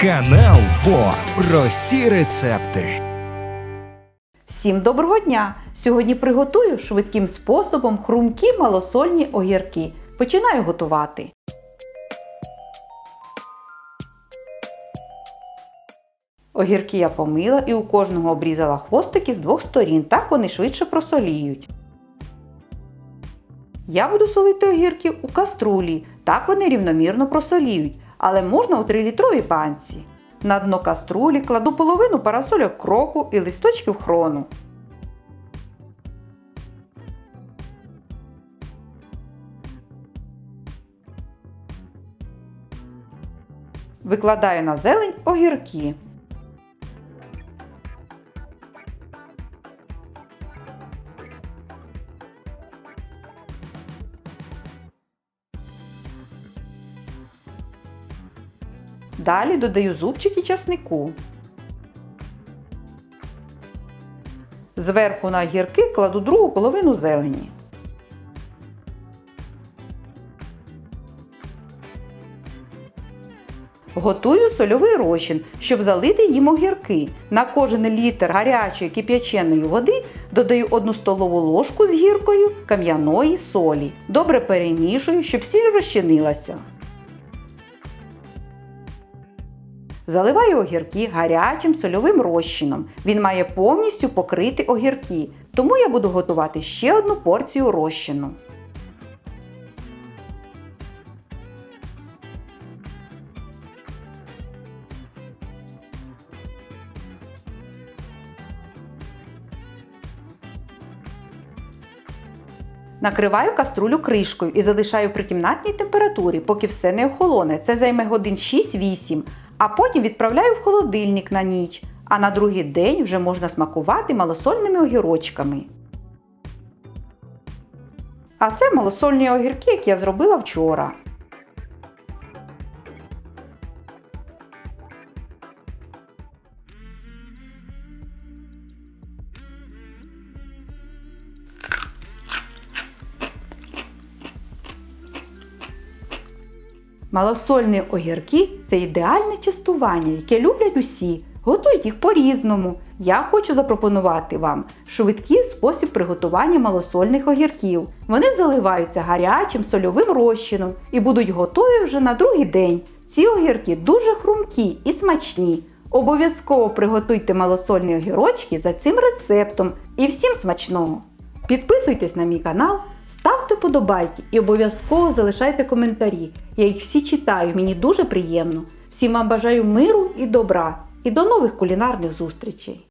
Канал ФО. Прості рецепти. Всім доброго дня! Сьогодні приготую швидким способом хрумкі малосольні огірки. Починаю готувати. Огірки я помила і у кожного обрізала хвостики з двох сторін, так вони швидше просоліють. Я буду солити огірки у каструлі, так вони рівномірно просоліють, але можна у 3-літровій банці. На дно каструлі кладу половину парасольок кроку і листочків хрону. Викладаю на зелень огірки. Далі додаю зубчики часнику. Зверху на огірки кладу другу половину зелені. Готую сольовий розчин, щоб залити їм огірки. На кожен літр гарячої кип'яченої води додаю 1 столову ложку з гіркою кам'яної солі. Добре перемішую, щоб сіль розчинилася. Заливаю огірки гарячим сольовим розчином. Він має повністю покрити огірки, тому я буду готувати ще одну порцію розчину. Накриваю каструлю кришкою і залишаю при кімнатній температурі, поки все не охолоне. Це займе годин 6-8, а потім відправляю в холодильник на ніч. А на другий день вже можна смакувати малосольними огірочками. А це малосольні огірки, які я зробила вчора. Малосольні огірки це ідеальне частування, яке люблять усі. Готують їх по-різному. Я хочу запропонувати вам швидкий спосіб приготування малосольних огірків. Вони заливаються гарячим сольовим розчином і будуть готові вже на другий день. Ці огірки дуже хрумкі і смачні. Обов'язково приготуйте малосольні огірочки за цим рецептом і всім смачного! Підписуйтесь на мій канал, ставте подобайки і обов'язково залишайте коментарі. Я їх всі читаю, мені дуже приємно. Всім вам бажаю миру і добра і до нових кулінарних зустрічей!